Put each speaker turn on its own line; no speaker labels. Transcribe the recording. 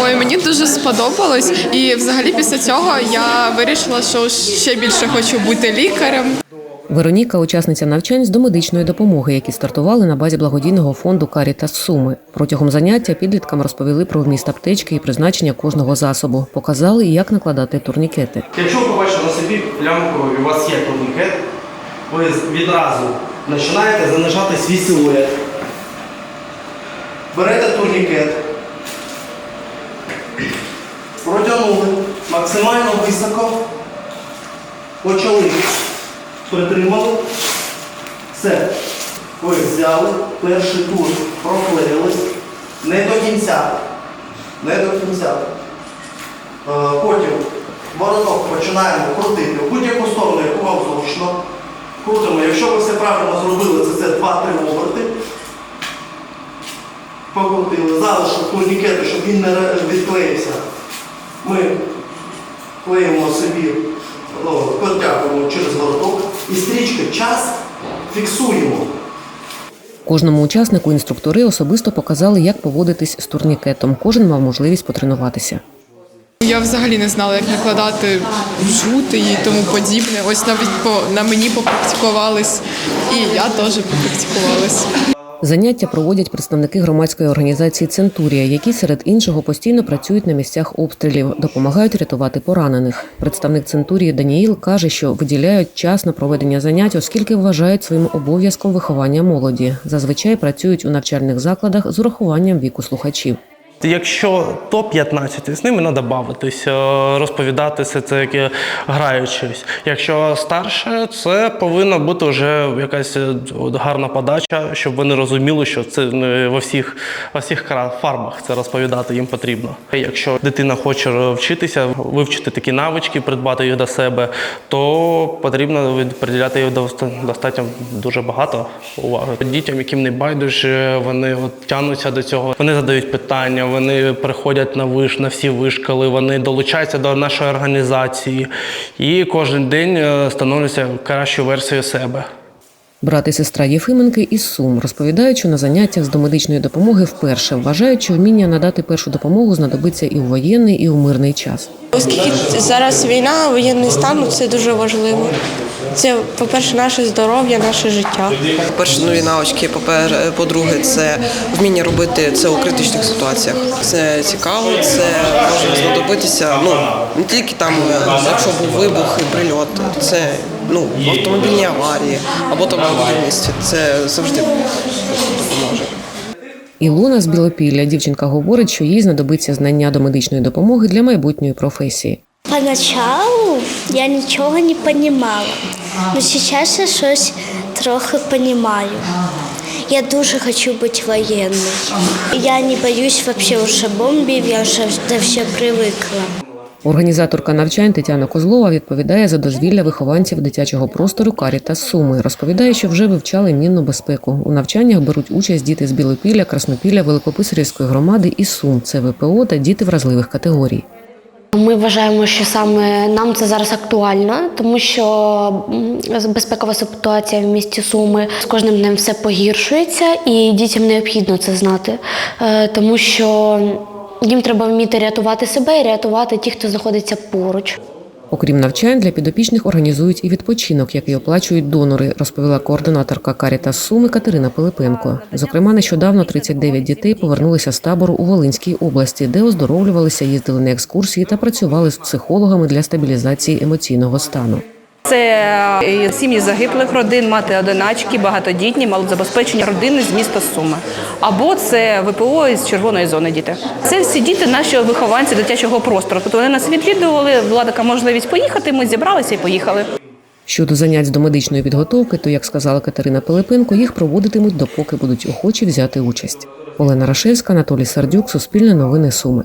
Ой, мені дуже сподобалось, і взагалі після цього я вирішила, що ще більше хочу бути лікарем.
Вероніка учасниця навчань з домедичної допомоги, які стартували на базі благодійного фонду Карітас Суми. Протягом заняття підліткам розповіли про вміст аптечки і призначення кожного засобу. Показали, як накладати турнікети.
Якщо ви побачите на собі пляму крові, у вас є турнікет, ви відразу починаєте занижати свій силует. Берете турнікет, максимально високо, почали, притримали. Все. Ви взяли перший тур, проклеїлись. Не до кінця. Не до кінця. Е, Потім вороток починаємо крутити в будь-яку сторону, яку вам зручно. Крутимо. Якщо ви все правильно зробили, це 2-3 оберти. Покрутили. Залишок турнікету, щоб він не відклеївся. Ми клеїмо собі, ну, протягуємо через вороток і стрічки час фіксуємо.
Кожному учаснику інструктори особисто показали, як поводитись з турнікетом. Кожен мав можливість потренуватися.
Я взагалі не знала, як накладати жути і тому подібне. Ось навіть по на мені попрактикувались, і я теж попрактикувалась.
Заняття проводять представники громадської організації Центурія, які серед іншого постійно працюють на місцях обстрілів, допомагають рятувати поранених. Представник Центурії Даніїл каже, що виділяють час на проведення занять, оскільки вважають своїм обов'язком виховання молоді. Зазвичай працюють у навчальних закладах з урахуванням віку слухачів.
Якщо топ-15, з ними треба бавитись, е, розповідати все це як граючись. Якщо старше, це повинна бути вже якась е, гарна подача, щоб вони розуміли, що це во всіх, во всіх фарбах це розповідати їм потрібно. Якщо дитина хоче вчитися, вивчити такі навички, придбати їх до себе, то потрібно приділяти доста- достатньо дуже багато уваги. Дітям, яким не байдуже, вони от тягнуться до цього, вони задають питання, вони приходять на виш, на всі вишколи, вони долучаються до нашої організації і кожен день е, становляться кращою версією себе.
Брат і сестра Єфименки із Сум розповідають, що на заняттях з домедичної допомоги вперше вважають, що вміння надати першу допомогу знадобиться і у воєнний, і у мирний час.
Оскільки зараз війна, воєнний стан ну, це дуже важливо. Це, по-перше, наше здоров'я, наше життя.
По-перше, нові навички, попер- по-друге, це вміння робити це у критичних ситуаціях. Це цікаво, це може знадобитися. Ну не тільки там, е, якщо був вибух і прильот, це ну в автомобільній аварії або там будівництві. Це завжди допоможе.
Ілона з Білопілля дівчинка говорить, що їй знадобиться знання до медичної допомоги для майбутньої професії.
Поначалу я нічого не понимала, но сейчас я щось трохи понимаю. Я дуже хочу бути воєнною. Я не боюсь вообще уже бомбів, я вже до все привикла.
Організаторка навчань Тетяна Козлова відповідає за дозвілля вихованців дитячого простору Каріта Суми. Розповідає, що вже вивчали мінну безпеку. У навчаннях беруть участь діти з Білопілля, Краснопілля, Великописарівської громади і Сум. Це ВПО та діти вразливих категорій.
Ми вважаємо, що саме нам це зараз актуально, тому що безпекова ситуація в місті Суми з кожним днем все погіршується, і дітям необхідно це знати, Е, тому що їм треба вміти рятувати себе і рятувати тих, хто знаходиться поруч.
Окрім навчань, для підопічних організують і відпочинок, який оплачують донори, розповіла координаторка Каріта Суми Катерина Пилипенко. Зокрема, нещодавно 39 дітей повернулися з табору у Волинській області, де оздоровлювалися, їздили на екскурсії та працювали з психологами для стабілізації емоційного стану.
Це сім'ї загиблих родин, мати одиначки, багатодітні, малозабезпечені родини з міста Суми. Або це ВПО із червоної зони діти. Це всі діти, наші вихованці дитячого простору. Тобто вони нас відвідували, була така можливість поїхати. Ми зібралися і поїхали.
Щодо занять з домедичної підготовки, то як сказала Катерина Пилипенко, їх проводитимуть допоки будуть охочі взяти участь. Олена Рашевська, Анатолій Сардюк, Суспільне новини Суми.